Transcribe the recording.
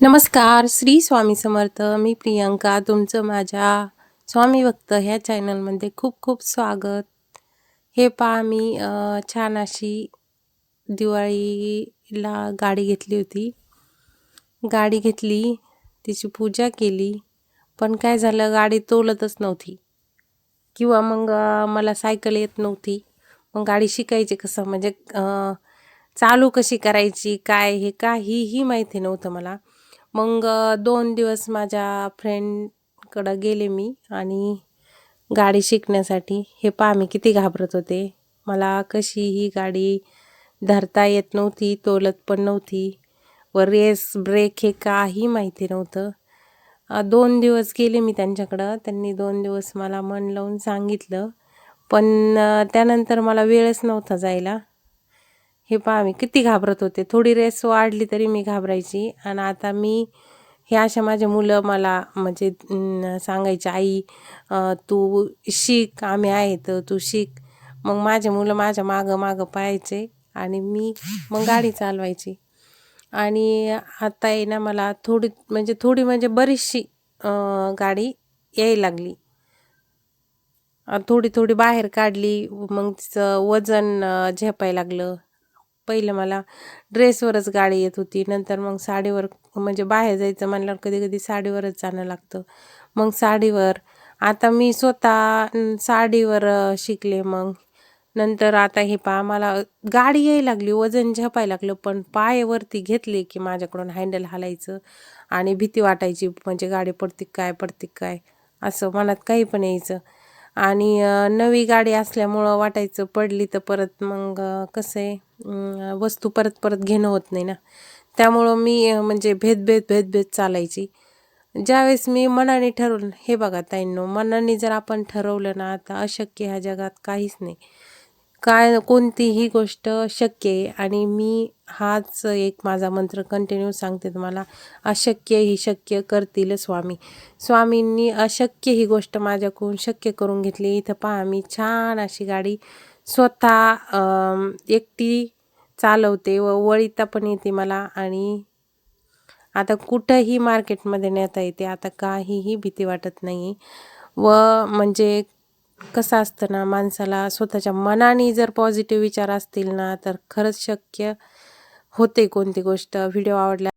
नमस्कार श्री स्वामी समर्थ. मी प्रियंका तुमचं माझ्या स्वामी भक्त ह्या चॅनलमध्ये खूप खूप स्वागत. हे पहा मी छान अशी दिवाळीला गाडी घेतली होती. गाडी घेतली तिची पूजा केली पण काय झालं गाडी तोलतच नव्हती. किंवा मग मला सायकल येत नव्हती. मग गाडी शिकायची कसं? म्हणजे चालू कशी करायची काय हे काहीही माहिती नव्हतं मला. मग दोन दिवस माझ्या फ्रेंडकडं गेले मी आणि गाडी शिकण्यासाठी. हे पहा मी किती घाबरत होते. मला कशी ही गाडी धरता येत नव्हती तोलत पण नव्हती. व रेस ब्रेक हे काही माहिती नव्हतं. दोन दिवस गेले मी त्यांच्याकडं. त्यांनी दोन दिवस मला मन लावून सांगितलं. पण त्यानंतर मला वेळच नव्हता जायला. हे पहा मी किती घाबरत होते. थोडी रेस वाढली तरी मी घाबरायची. आणि आता मी हे अशा माझे मुलं मला म्हणजे सांगायची सांगायचे आई तू शिक आम्ही आहे तर तू शिक. मग माझे मुलं माझ्या मागं मागं पाहायचे आणि मी मग गाडी चालवायची. आणि आता आहे ना मला थोडी म्हणजे थोडी म्हणजे बरीचशी गाडी यायला लागली. थोडी थोडी बाहेर काढली मग तिचं वजन झेपायला लागलं. पहिलं मला ड्रेसवरच गाडी येत होती. नंतर मग साडीवर म्हणजे बाहेर जायचं म्हणल्यावर कधी कधी साडीवरच जाणं लागतं. मग साडीवर आता मी स्वतः साडीवर शिकले मग. नंतर आता हे पहा मला गाडी यायला लागली वजन झपायला लागलं पण पायवरती घेतले की माझ्याकडून हँडल हालायचं आणि भीती वाटायची म्हणजे गाडी पडते काय पडते काय असं मनात काही पण यायचं. आणि नवी गाडी असल्यामुळं वाटायचं पडली तर परत मग कसं आहे वस्तू परत परत घेणं होत नाही ना. त्यामुळं मी म्हणजे भेदभेद भेदभेद चालायची. ज्यावेळेस मी मनाने ठरवलं हे बघा ताईंनो मनाने जर आपण ठरवलं ना आता अशक्य ह्या जगात काहीच नाही. काय कोणतीही गोष्ट शक्य आहे आणि मी हाच एक माझा मंत्र कंटिन्यू सांगते तुम्हाला. अशक्य ही शक्य करतील स्वामी. स्वामींनी अशक्य ही गोष्ट माझ्याकडून शक्य करून घेतली. इथं पहा मी छान अशी गाडी स्वतः एकटी चालवते व वळीता पण येते मला आणि आता कुठंही मार्केटमध्ये नेता येते. आता काहीही भीती वाटत नाही व म्हणजे कसं असतं ना माणसाला स्वतःच्या मनाने जर पॉझिटिव्ह विचार असतील ना तर खरंच शक्य होते कोणती गोष्ट. व्हिडिओ आवडला